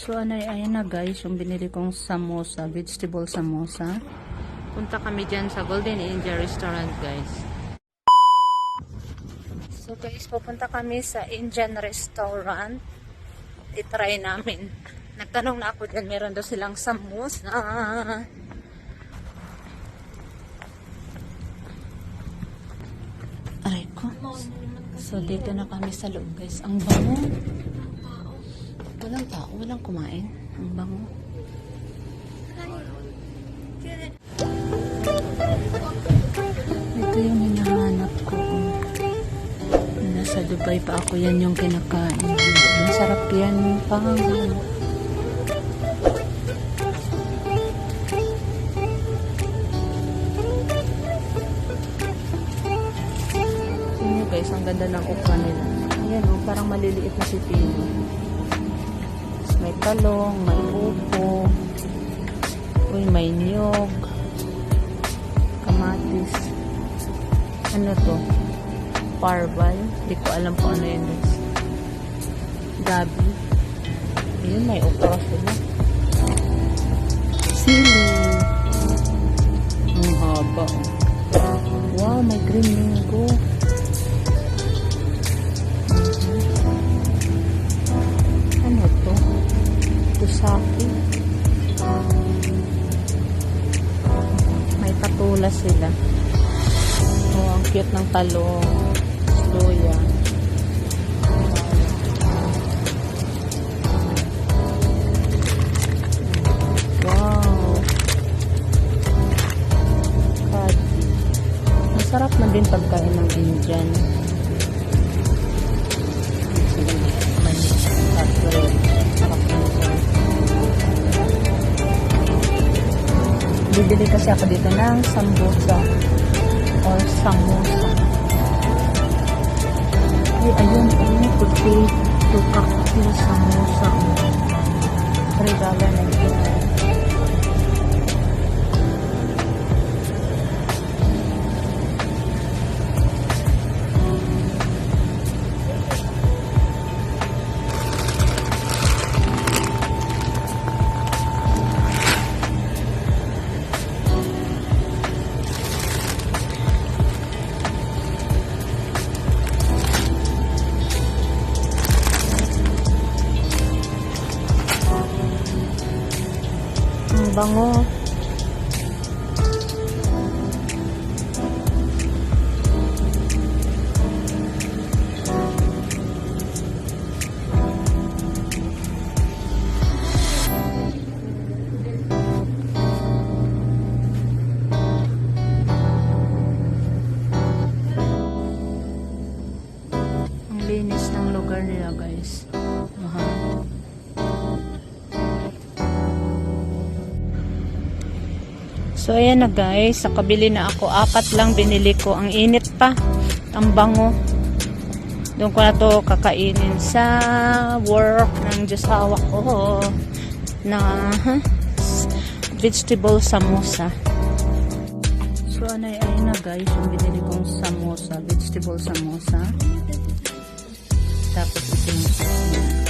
So, anay, ayan na guys, yung binili kong samosa, vegetable samosa. Punta kami dyan sa Golden India Restaurant, guys. So, guys, pupunta kami sa Indian restaurant. Itry namin. Nagtanong na ako dyan, meron daw silang samosa. Aray ko. So, dito na kami sa loob, guys. Ang bango. Walang tao, walang kumain. Ang bango. Ito yung hinahanap ko. Nasa Dubai pa ako, yan yung kinakain. Masarap yan. Pang Tingnan nyo guys, ang ganda ng ukra nila. Ayan o, parang maliliit na si Pino. May talong, may upo. Uy, may niyog. Kamatis. Ano to? Parval. Hindi ko alam kung ano yun. Gabi. Ayun, may ukra sila. Sili. Ang haba. Wow, may green mango. Kusaki. May patula sila. Oh, ang cute ng talong. Luya. Wow. Kadi. Masarap na din pagkain ng Indian. Manis, tatlo, Bibili kasi ako dito ng sambusa or samosa. Ay, ayun, ayun, potato, kakti, samosa. Regala Ang bango. Ang linis ng lugar nila guys. So, ayan na guys. Nakabili na ako. Apat lang binili ko. Ang init pa. Ang bango. Doon ko na to kakainin sa work ng Diyosawa ko na vegetable samosa. So, anay, ayun na guys. Yung binili kong samosa. Vegetable samosa. Tapos ito yung